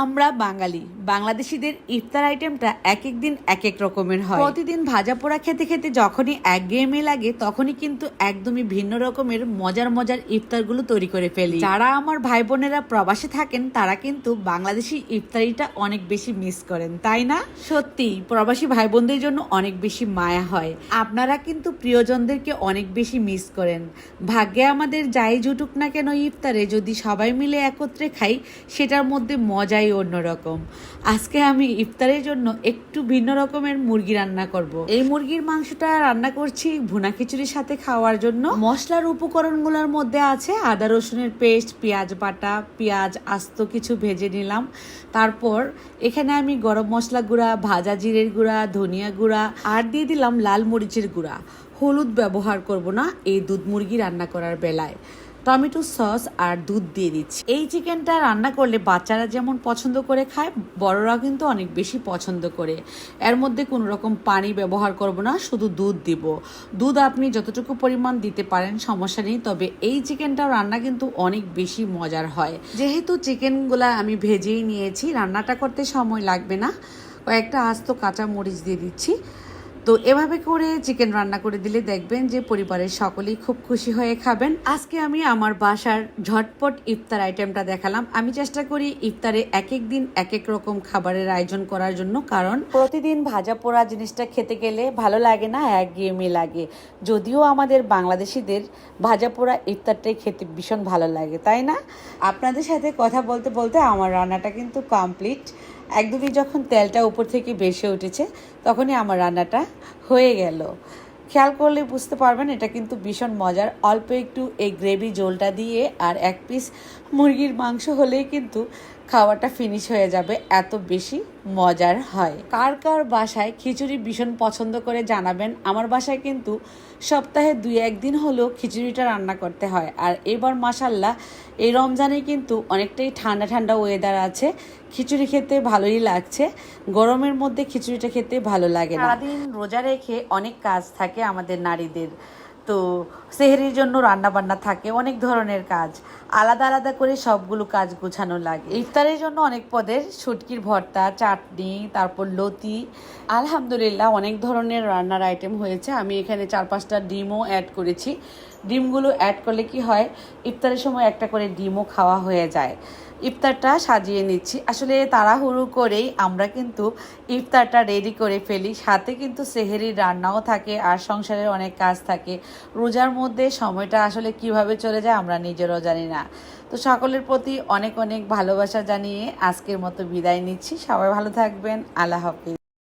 আমরা বাঙালি বাংলাদেশিদের ইফতার আইটেমটা এক এক দিন এক এক রকমের হয়। প্রতিদিন ভাজা পোড়া খেতে খেতে যখনই একঘেয়েমি লাগে তখনই কিন্তু একদমই ভিন্ন রকমের মজার মজার ইফতারগুলো তৈরি করে ফেলি। যারা আমার ভাই বোনেরা প্রবাসে থাকেন তারা কিন্তু বাংলাদেশি ইফতারিটা অনেক বেশি মিস করেন তাই না? সত্যি প্রবাসী ভাই বোনদের জন্য অনেক বেশি মায়া হয়। আপনারা কিন্তু প্রিয়জনদেরকে অনেক বেশি মিস করেন। ভাগ্যে আমাদের যাই জুটুক না কেন ইফতারে যদি সবাই মিলে একত্রে খাই সেটার মধ্যে মজাই অন্যরকম আজকে আমি ইফতারের জন্য একটু ভিন্ন রকমের মুরগি রান্না করব। এই মুরগির মাংসটা রান্না করছি ভুনা খিচুড়ির সাথে খাওয়ার জন্য। মশলার উপকরণগুলোর মধ্যে আছে আদা রসুনের পেস্ট, পেঁয়াজ বাটা, পেঁয়াজ আস্ত কিছু ভেজে নিলাম। তারপর এখানে আমি গরম মশলা গুঁড়া, ভাজা জিরের গুঁড়া, ধনিয়া গুঁড়া আর দিয়ে দিলাম লাল মরিচের গুঁড়া। হলুদ ব্যবহার করব না, এই দুধ মুরগি রান্না করার বেলায়। টমেটো সস আর দুধ দিয়ে দিচ্ছি। এই চিকেনটা রান্না করলে বাচ্চারা যেমন পছন্দ করে খায় বড়রা কিন্তু অনেক বেশি পছন্দ করে। এর মধ্যে কোনো রকম পানি ব্যবহার করব না, শুধু দুধ দিব। দুধ আপনি যতটুকু পরিমাণ দিতে পারেন, সমস্যা নেই, তবে এই চিকেনটা রান্না কিন্তু অনেক বেশি মজার হয়। যেহেতু চিকেনগুলা আমি ভেজেই নিয়েছি, রান্নাটা করতে সময় লাগবে না, কয়েকটা আস্ত কাঁচা মরিচ দিয়ে দিচ্ছি। তো এভাবে করে চিকেন রান্না করে দিলে দেখবেন যে পরিবারের সকলেই খুব খুশি হয়ে খাবেন। আজকে আমি আমার বাসার ঝটপট ইফতার আইটেমটা দেখালাম। আমি চেষ্টা করি ইফতারে এক এক দিন এক এক রকম খাবারের আয়োজন করার জন্য, কারণ প্রতিদিন ভাজা পোড়া জিনিসটা খেতে গেলে ভালো লাগে না, একঘেয়েমি লাগে। যদিও আমাদের বাংলাদেশিদের ভাজা পোড়া ইফতারটাই খেতে ভীষণ ভালো লাগে, তাই না? আপনাদের সাথে কথা বলতে বলতে আমার রান্নাটা কিন্তু কমপ্লিট একদমই যখন তেলটা উপর থেকে বেসে উঠেছে, তখনই আমার রান্নাটা হয়ে গেল। খেয়াল করলে বুঝতে পারবেন, এটা কিন্তু ভীষণ মজার। অল্প একটু এই গ্রেভি জোলটা দিয়ে আর এক পিস মুরগির মাংস হলেই কিন্তু খাওয়াটা ফিনিশ হয়ে যাবে, এত বেশি মজার হয়। কার কার বাসায় খিচুড়ি ভীষণ পছন্দ করে জানাবেন, আমার বাসায় কিন্তু সপ্তাহে দুই একদিন হলেও খিচুড়িটা রান্না করতে হয়। আর এবার মাসাল্লাহ এই রমজানে কিন্তু অনেকটাই ঠান্ডা ঠান্ডা ওয়েদার আছে, খিচুড়ি খেতে ভালোই লাগছে, গরমের মধ্যে খিচুড়িটা খেতে ভালো লাগে না। সারাদিন রোজা রেখে অনেক কাজ থাকে আমাদের নারীদের, তো সেহেরির জন্য রান্না বান্না থাকে, অনেক ধরনের কাজ। আলাদা আলাদা করে সবগুলো কাজ গোছানো লাগে। ইফতারের জন্য অনেক পদের শুটকির ভর্তা, চাটনি, তারপর লতি। আলহামদুলিল্লাহ, অনেক ধরনের রান্নার আইটেম হয়েছে। আমি এখানে চার পাঁচটা ডিমও অ্যাড করেছি। ডিমগুলো অ্যাড করলে কি হয়, ইফতারের সময় একটা করে ডিমও খাওয়া হয়ে যায়। ইফতারটা সাজিয়ে নিচ্ছি। আসলে তাড়াহুড়ো করেই আমরা কিন্তু ইফতারটা রেডি করে ফেলি। সাথে কিন্তু সেহেরির রান্নাও থাকে আর সংসারের অনেক কাজ থাকে। রোজার মধ্যে সময়টা আসলে কীভাবে চলে যায় আমরা নিজেরও জানি না। তো সকলের প্রতি অনেক অনেক ভালোবাসা জানিয়ে আজকের মতো বিদায় নিচ্ছি। সবাই ভালো থাকবেন। আল্লাহ হাফিজ।